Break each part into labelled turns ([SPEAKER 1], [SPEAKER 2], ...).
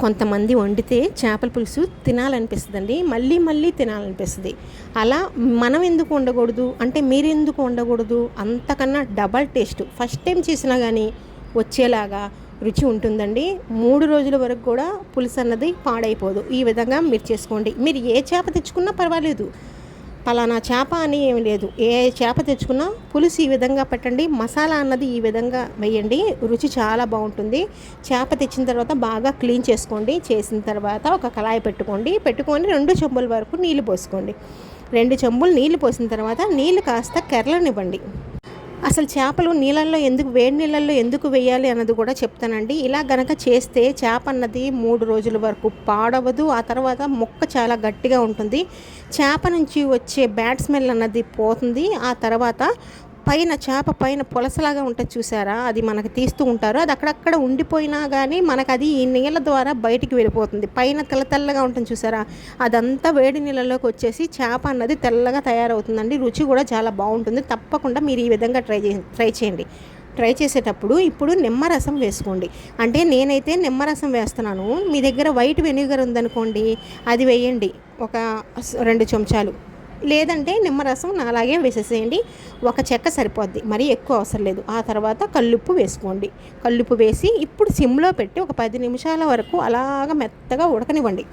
[SPEAKER 1] కొంతమంది వండితే చేపల పులుసు తినాలనిపిస్తుందండి. మళ్ళీ మళ్ళీ తినాలనిపిస్తుంది. అలా మనం ఎందుకు వండకూడదు? అంటే మీరు ఎందుకు వండకూడదు? అంతకన్నా డబల్ టేస్ట్. ఫస్ట్ టైం చేసినా కానీ వచ్చేలాగా రుచి ఉంటుందండి. మూడు రోజుల వరకు కూడా పులుసు అన్నది పాడైపోదు. ఈ విధంగా మీరు చేసుకోండి. మీరు ఏ చేప తెచ్చుకున్నా పర్వాలేదు. పలానా చేప అని ఏమి లేదు. ఏ చేప తెచ్చుకున్నా పులుసు ఈ విధంగా పెట్టండి మసాలా అన్నది ఈ విధంగా వేయండి రుచి చాలా బాగుంటుంది. చేప తెచ్చిన తర్వాత బాగా క్లీన్ చేసుకోండి చేసిన తర్వాత ఒక కళాయి పెట్టుకోండి పెట్టుకొని రెండు చెంబుల వరకు నీళ్ళు పోసుకోండి. రెండు చెంబులు నీళ్ళు పోసిన తర్వాత నీళ్ళు కాస్త కెరలనివ్వండి అసలు చేపలు నీళ్ళల్లో ఎందుకు వేడి నీళ్ళల్లో ఎందుకు వేయాలి అన్నది కూడా చెప్తానండి. ఇలా గనక చేస్తే చేప అన్నది మూడు రోజుల వరకు పాడవదు ఆ తర్వాత మొక్క చాలా గట్టిగా ఉంటుంది. చేప నుంచి వచ్చే బ్యాడ్ స్మెల్ అన్నది పోతుంది ఆ తర్వాత పైన చేప పైన పులసలాగా ఉంటుంది చూసారా? అది మనకు తీస్తూ ఉంటారు. అది అక్కడక్కడ ఉండిపోయినా కానీ మనకు అది ఈ నీళ్ళ ద్వారా బయటికి వెళ్ళిపోతుంది. పైన తెల్ల తెల్లగా ఉంటుంది చూసారా? అదంతా వేడి నీళ్ళలోకి వచ్చేసి చేప అన్నది తెల్లగా తయారవుతుందండి. రుచి కూడా చాలా బాగుంటుంది. తప్పకుండా మీరు ఈ విధంగా ట్రై చే ట్రై చేయండి. ట్రై చేసేటప్పుడు ఇప్పుడు నిమ్మరసం వేసుకోండి. అంటే నేనైతే నిమ్మరసం వేస్తున్నాను. మీ దగ్గర వైట్ వెనిగర్ ఉందనుకోండి అది వేయండి. ఒక రెండు చెంచాలు. లేదంటే నిమ్మరసం అలాగే వేసేసేయండి. ఒక చెక్క సరిపోద్ది. మరీ ఎక్కువ అవసరం లేదు. ఆ తర్వాత కల్లుప్పు వేసుకోండి. కల్లుప్పు వేసి ఇప్పుడు సిమ్లో పెట్టి ఒక పది నిమిషాల వరకు అలాగ మెత్తగా ఉడకనివ్వండి.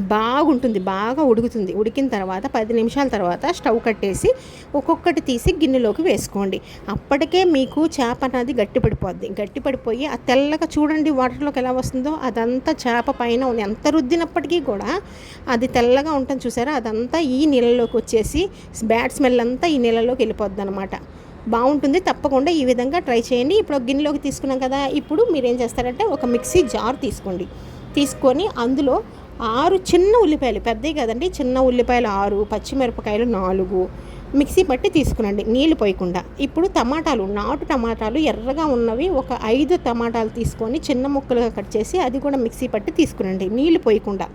[SPEAKER 1] బాగుంటుంది బాగా ఉడుకుతుంది. ఉడికిన తర్వాత పది నిమిషాల తర్వాత స్టవ్ కట్టేసి ఒక్కొక్కటి తీసి గిన్నెలోకి వేసుకోండి. అప్పటికే మీకు చేప అనేది గట్టిపడిపోద్ది. గట్టిపడిపోయి ఆ తెల్లగా చూడండి వాటర్లోకి ఎలా వస్తుందో. అదంతా చేప పైన ఉంది. ఎంత రుద్దినప్పటికీ కూడా అది తెల్లగా ఉంటుంది చూసారా? అదంతా ఈ నీళ్ళలోకి వచ్చేసి బ్యాడ్ స్మెల్ అంతా ఈ నీళ్ళలోకి వెళ్ళిపోద్ది అనమాట బాగుంటుంది. తప్పకుండా ఈ విధంగా ట్రై చేయండి. ఇప్పుడు గిన్నెలోకి తీసుకున్నాం కదా. ఇప్పుడు మీరు ఏం చేస్తారంటే ఒక మిక్సీ జార్ తీసుకోండి. తీసుకొని అందులో ఆరు చిన్న ఉల్లిపాయలు పెద్దవి కదండి చిన్న ఉల్లిపాయలు ఆరు పచ్చిమిరపకాయలు నాలుగు. మిక్సీ పట్టి తీసుకునండి నీళ్ళు పోయకుండా. ఇప్పుడు టమాటాలు నాటు టమాటాలు ఎర్రగా ఉన్నవి ఒక ఐదు టమాటాలు తీసుకొని చిన్న ముక్కలుగా కట్ చేసి అది కూడా మిక్సీ పట్టి తీసుకునండి నీళ్ళు పోయకుండా.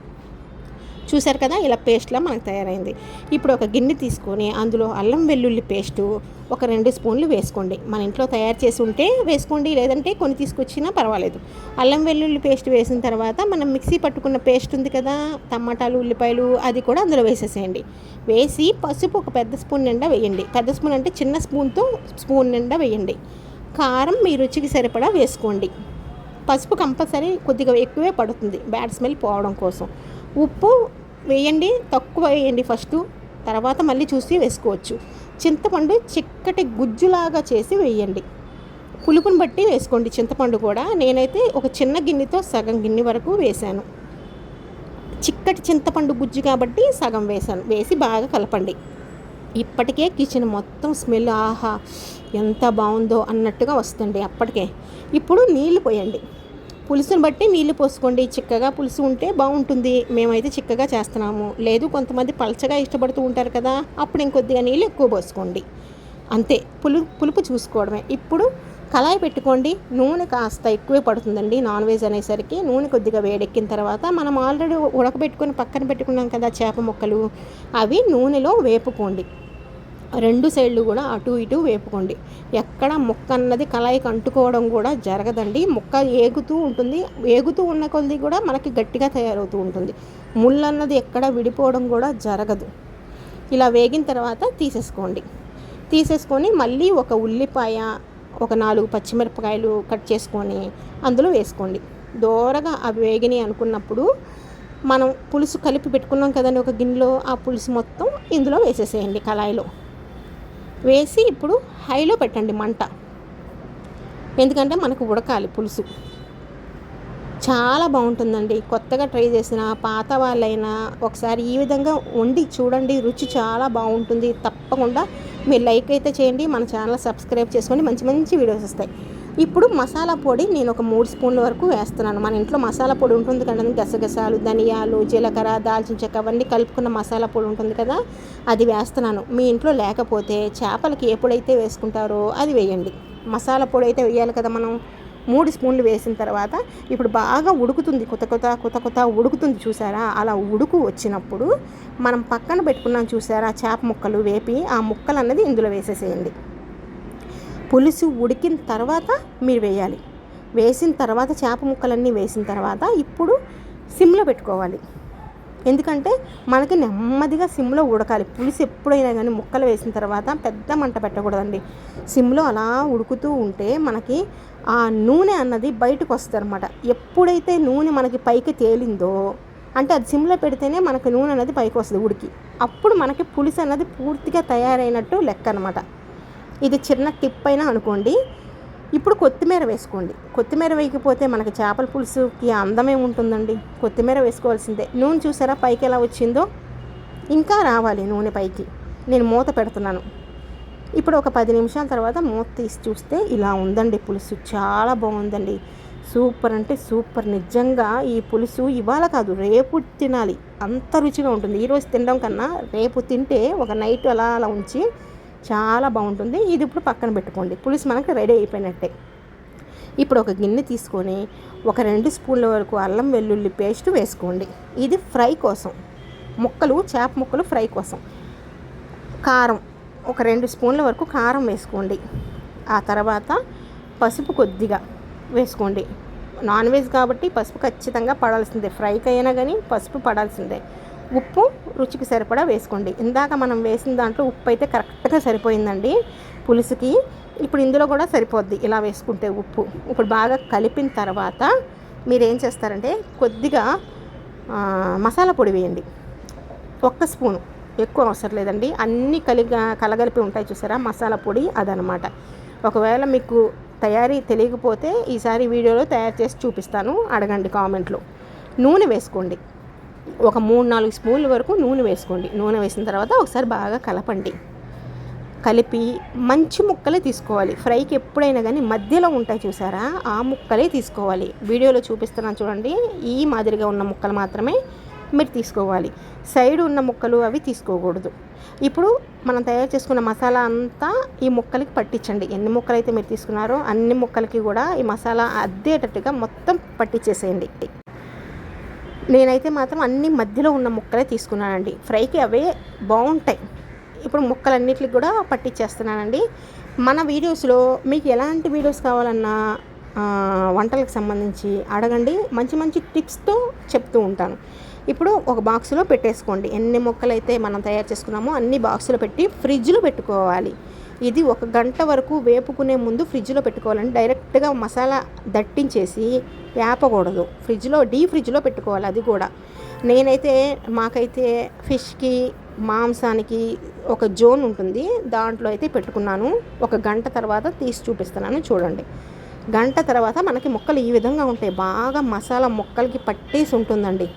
[SPEAKER 1] చూసారు కదా ఇలా పేస్ట్లా మనకు తయారైంది. ఇప్పుడు ఒక గిన్నె తీసుకొని అందులో అల్లం వెల్లుల్లి పేస్టు ఒక రెండు స్పూన్లు వేసుకోండి. మన ఇంట్లో తయారు చేసి ఉంటే వేసుకోండి లేదంటే కొన్ని తీసుకొచ్చినా పర్వాలేదు. అల్లం వెల్లుల్లి పేస్ట్ వేసిన తర్వాత మనం మిక్సీ పట్టుకున్న పేస్ట్ ఉంది కదా టమాటాలు ఉల్లిపాయలు అది కూడా అందులో వేసేసేయండి. వేసి పసుపు ఒక పెద్ద స్పూన్ నిండా వేయండి. పెద్ద స్పూన్ అంటే చిన్న స్పూన్తో స్పూన్ నిండా వేయండి. కారం మీ రుచికి సరిపడా వేసుకోండి. పసుపు కంపల్సరీ కొద్దిగా ఎక్కువే పడుతుంది. బ్యాడ్ స్మెల్ పోవడం కోసం. ఉప్పు వేయండి తక్కువ వేయండి ఫస్ట్. తర్వాత మళ్ళీ చూసి వేసుకోవచ్చు. చింతపండు చిక్కటి గుజ్జులాగా చేసి వేయండి. పులుపుని బట్టి వేసుకోండి చింతపండు కూడా. నేనైతే ఒక చిన్న గిన్నెతో సగం గిన్నె వరకు వేశాను. చిక్కటి చింతపండు గుజ్జు కాబట్టి సగం వేశాను. వేసి బాగా కలపండి. ఇప్పటికే కిచెన్ మొత్తం స్మెల్ ఆహా ఎంత బాగుందో అన్నట్టుగా వస్తుంది అప్పటికే. ఇప్పుడు నీళ్ళు పోయండి. పులుసుని బట్టి నీళ్ళు పోసుకోండి. చిక్కగా పులుసు ఉంటే బాగుంటుంది. మేమైతే చిక్కగా చేస్తున్నాము. లేదు కొంతమంది పలచగా ఇష్టపడుతూ ఉంటారు కదా అప్పుడు ఇంకొద్దిగా నీళ్ళు ఎక్కువ పోసుకోండి. అంతే పులు పులుపు చూసుకోవడమే. ఇప్పుడు కళాయి పెట్టుకోండి. నూనె కాస్త ఎక్కువే పడుతుందండి నాన్ వెజ్ అనేసరికి. నూనె కొద్దిగా వేడెక్కిన తర్వాత మనం ఆల్రెడీ ఉడకబెట్టుకొని పక్కన పెట్టుకున్నాం కదా చేప ముక్కలు. అవి నూనెలో వేపుకోండి. రెండు సైడ్లు కూడా అటు ఇటు వేపుకోండి. ఎక్కడ ముక్క అన్నది కళాయికి అంటుకోవడం కూడా జరగదండి. ముక్క ఏగుతూ ఉంటుంది. ఏగుతూ ఉన్న కొద్ది కూడా మనకి గట్టిగా తయారవుతూ ఉంటుంది. ముళ్ళు అన్నది ఎక్కడ విడిపోవడం కూడా జరగదు. ఇలా వేగిన తర్వాత తీసేసుకోండి. తీసేసుకొని మళ్ళీ ఒక ఉల్లిపాయ ఒక నాలుగు పచ్చిమిరపకాయలు కట్ చేసుకొని అందులో వేసుకోండి. దోరగా అవి వేగినాయి అనుకున్నప్పుడు మనం పులుసు కలిపి పెట్టుకున్నాం కదండి ఒక గిన్నెలో ఆ పులుసు మొత్తం ఇందులో వేసేసేయండి కళాయిలో. వేసి ఇప్పుడు హైలో పెట్టండి మంట. ఎందుకంటే మనకు ఉడకాలి పులుసు. చాలా బాగుంటుందండి. కొత్తగా ట్రై చేసిన పాత వాళ్ళైనా ఒకసారి ఈ విధంగా వండి చూడండి. రుచి చాలా బాగుంటుంది. తప్పకుండా మీరు లైక్ అయితే చేయండి. మన ఛానల్ సబ్స్క్రైబ్ చేసుకోండి. మంచి మంచి వీడియోస్ వస్తాయి. ఇప్పుడు మసాలా పొడి నేను ఒక మూడు స్పూన్ల వరకు వేస్తున్నాను. మన ఇంట్లో మసాలా పొడి ఉంటుంది కదా గసగసాలు ధనియాలు జీలకర్ర దాల్చిన చెక్క అవన్నీ కలుపుకున్న మసాలా పొడి ఉంటుంది కదా అది వేస్తున్నాను. మీ ఇంట్లో లేకపోతే చేపలకి ఎప్పుడైతే వేసుకుంటారో అది వేయండి. మసాలా పొడి అయితే వేయాలి కదా మనం. మూడు స్పూన్లు వేసిన తర్వాత ఇప్పుడు బాగా ఉడుకుతుంది. కొత్త కొత్త కొత్త కొత్త ఉడుకుతుంది చూసారా? అలా ఉడుకు వచ్చినప్పుడు మనం పక్కన పెట్టుకున్నాం చూసారా? చేప ముక్కలు వేపి ఆ ముక్కలు అన్నది ఇందులో వేసేసేయండి. పులుసు ఉడికిన తర్వాత మీరు వేయాలి. వేసిన తర్వాత చేప ముక్కలన్నీ వేసిన తర్వాత ఇప్పుడు సిమ్లో పెట్టుకోవాలి. ఎందుకంటే మనకి నెమ్మదిగా సిమ్లో ఉడకాలి. పులుసు ఎప్పుడైనా కానీ ముక్కలు వేసిన తర్వాత పెద్ద మంట పెట్టకూడదండి. సిమ్లో అలా ఉడుకుతూ ఉంటే మనకి ఆ నూనె అన్నది బయటకు వస్తుంది అనమాట ఎప్పుడైతే నూనె మనకి పైకి తేలిందో అంటే అది సిమ్లో పెడితేనే మనకి నూనె అనేది పైకి వస్తుంది ఉడికి. అప్పుడు మనకి పులుసు అన్నది పూర్తిగా తయారైనట్టు లెక్క అనమాట ఇది చిన్న టిప్ అయినా అనుకోండి. ఇప్పుడు కొత్తిమీర వేసుకోండి. కొత్తిమీర వేయకపోతే మనకి చేపల పులుసుకి అందమే ఉంటుందండి. కొత్తిమీర వేసుకోవాల్సిందే. నూనె చూసారా పైకి ఎలా వచ్చిందో? ఇంకా రావాలి నూనె పైకి. నేను మూత పెడుతున్నాను. ఇప్పుడు ఒక పది నిమిషాల తర్వాత మూత తీసి చూస్తే ఇలా ఉందండి పులుసు. చాలా బాగుందండి. సూపర్ అంటే సూపర్. నిజంగా ఈ పులుసు ఇవాళ కాదు రేపు తినాలి. అంత రుచిగా ఉంటుంది. ఈరోజు తినడం కన్నా రేపు తింటే ఒక నైట్ అలా అలా ఉంచి చాలా బాగుంటుంది. ఇది ఇప్పుడు పక్కన పెట్టుకోండి. పులుసు మనకు రెడీ అయిపోయినట్టే. ఇప్పుడు ఒక గిన్నె తీసుకొని ఒక రెండు స్పూన్ల వరకు అల్లం వెల్లుల్లి పేస్ట్ వేసుకోండి. ఇది ఫ్రై కోసం. ముక్కలు చేప ముక్కలు ఫ్రై కోసం. కారం ఒక రెండు స్పూన్ల వరకు కారం వేసుకోండి. ఆ తర్వాత పసుపు కొద్దిగా వేసుకోండి. నాన్ వెజ్ కాబట్టి పసుపు ఖచ్చితంగా పడాల్సిందే. ఫ్రైకి అయినా కానీ పసుపు పడాల్సిందే. ఉప్పు రుచికి సరిపడా వేసుకోండి. ఇందాక మనం వేసిన దాంట్లో ఉప్పు అయితే కరెక్ట్గా సరిపోయిందండి పులుసుకి. ఇప్పుడు ఇందులో కూడా సరిపోద్ది ఇలా వేసుకుంటే ఉప్పు. ఇప్పుడు బాగా కలిపిన తర్వాత మీరు ఏం చేస్తారంటే కొద్దిగా మసాలా పొడి వేయండి. ఒక్క స్పూను. ఎక్కువ అవసరం లేదండి. అన్నీ కలిగ కలగలిపి ఉంటాయి చూసారా? మసాలా పొడి అదనమాట. ఒకవేళ మీకు తయారీ తెలియకపోతే ఈసారి వీడియోలో తయారు చేసి చూపిస్తాను. అడగండి కామెంట్లో. నూనె వేసుకోండి. ఒక మూడు నాలుగు స్పూన్ల వరకు నూనె వేసుకోండి. నూనె వేసిన తర్వాత ఒకసారి బాగా కలపండి. కలిపి మంచి ముక్కలే తీసుకోవాలి. ఫ్రైకి ఎప్పుడైనా కానీ మధ్యలో ఉంటాయి చూసారా? ఆ ముక్కలే తీసుకోవాలి. వీడియోలో చూపిస్తున్నాను చూడండి. ఈ మాదిరిగా ఉన్న ముక్కలు మాత్రమే మీరు తీసుకోవాలి. సైడ్ ఉన్న ముక్కలు అవి తీసుకోకూడదు. ఇప్పుడు మనం తయారు చేసుకున్న మసాలా అంతా ఈ ముక్కలకి పట్టించండి. ఎన్ని ముక్కలు అయితే మీరు తీసుకున్నారో అన్ని ముక్కలకి కూడా ఈ మసాలా అద్దేటట్టుగా మొత్తం పట్టించేసేయండి. నేనైతే మాత్రం అన్ని మధ్యలో ఉన్న ముక్కలే తీసుకున్నానండి. ఫ్రైకి అవే బాగుంటాయి. ఇప్పుడు ముక్కలన్నిటికి కూడా పట్టించేస్తున్నానండి మన వీడియోస్లో మీకు ఎలాంటి వీడియోస్ కావాలన్నా వంటలకు సంబంధించి అడగండి. మంచి మంచి టిప్స్తో చెప్తూ ఉంటాను. ఇప్పుడు ఒక బాక్స్లో పెట్టేసుకోండి. ఎన్ని మొక్కలైతే మనం తయారు చేసుకున్నామో అన్ని బాక్సులో పెట్టి ఫ్రిడ్జ్లో పెట్టుకోవాలి. ఇది ఒక గంట వరకు వేపుకునే ముందు ఫ్రిడ్జ్లో పెట్టుకోవాలని డైరెక్ట్గా మసాలా దట్టించేసి వేపకూడదు. ఫ్రిడ్జ్లో డీ ఫ్రిడ్జ్లో పెట్టుకోవాలి అది కూడా. నేనైతే మాకైతే ఫిష్కి మాంసానికి ఒక జోన్ ఉంటుంది. దాంట్లో అయితే పెట్టుకున్నాను. ఒక గంట తర్వాత తీసి చూపిస్తున్నాను చూడండి. గంట తర్వాత మనకి మొక్కలు ఈ విధంగా ఉంటాయి. బాగా మసాలా మొక్కలకి పట్టేసి ఉంటుందండి.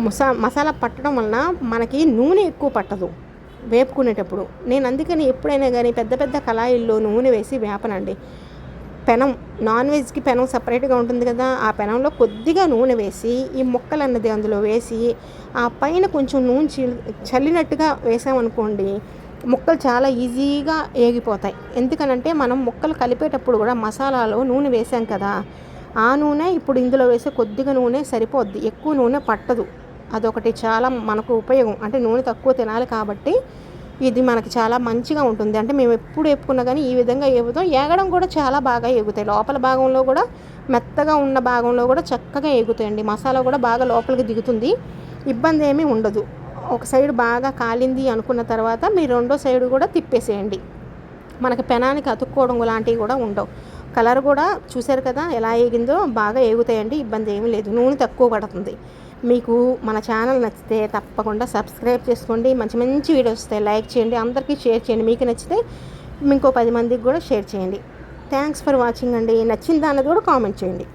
[SPEAKER 1] మసా మసాలా పట్టడం వలన మనకి నూనె ఎక్కువ పట్టదు. వేపుకునేటప్పుడు. నేను అందుకని ఎప్పుడైనా కానీ పెద్ద పెద్ద కళాయిల్లో నూనె వేసి వేపనండి. పెనం నాన్ వెజ్కి పెనం సపరేట్గా ఉంటుంది కదా ఆ పెనంలో కొద్దిగా నూనె వేసి ఈ ముక్కలు అన్నది అందులో వేసి ఆ పైన కొంచెం నూనె చల్లినట్టుగా వేసామనుకోండి ముక్కలు చాలా ఈజీగా ఏగిపోతాయి. ఎందుకనంటే మనం ముక్కలు కలిపేటప్పుడు కూడా మసాలాలో నూనె వేసాం కదా ఆ నూనె ఇప్పుడు ఇందులో వేసే కొద్దిగా నూనె సరిపోద్ది. ఎక్కువ నూనె పట్టదు. అదొకటి చాలా మనకు ఉపయోగం. అంటే నూనె తక్కువ తినాలి కాబట్టి ఇది మనకి చాలా మంచిగా ఉంటుంది. అంటే మేము ఎప్పుడు ఎప్పుకున్నా కానీ ఈ విధంగా ఏగుతాం ఎగడం కూడా చాలా బాగా ఎగుతాయి. లోపల భాగంలో కూడా మెత్తగా ఉన్న భాగంలో కూడా చక్కగా ఎగుతాయండి. మసాలా కూడా బాగా లోపలికి దిగుతుంది. ఇబ్బంది ఏమీ ఉండదు. ఒక సైడ్ బాగా కాలింది అనుకున్న తర్వాత మీ రెండో సైడ్ కూడా తిప్పేసేయండి. మనకి పెనానికి అతుక్కోవడం లాంటివి కూడా ఉండవు. కలర్ కూడా చూశారు కదా ఎలా ఎగిందో బాగా ఎగుతాయండి. ఇబ్బంది ఏమీ లేదు. నూనె తక్కువ పడుతుంది. మీకు మన ఛానల్ నచ్చితే తప్పకుండా సబ్స్క్రైబ్ చేసుకోండి. మంచి మంచి వీడియోస్ వస్తాయి. లైక్ చేయండి. అందరికీ షేర్ చేయండి. మీకు నచ్చితే ఇంకో పది మందికి కూడా షేర్ చేయండి. థ్యాంక్స్ ఫర్ వాచింగ్ అండి. నచ్చిందా అన్నది కూడా కామెంట్ చేయండి.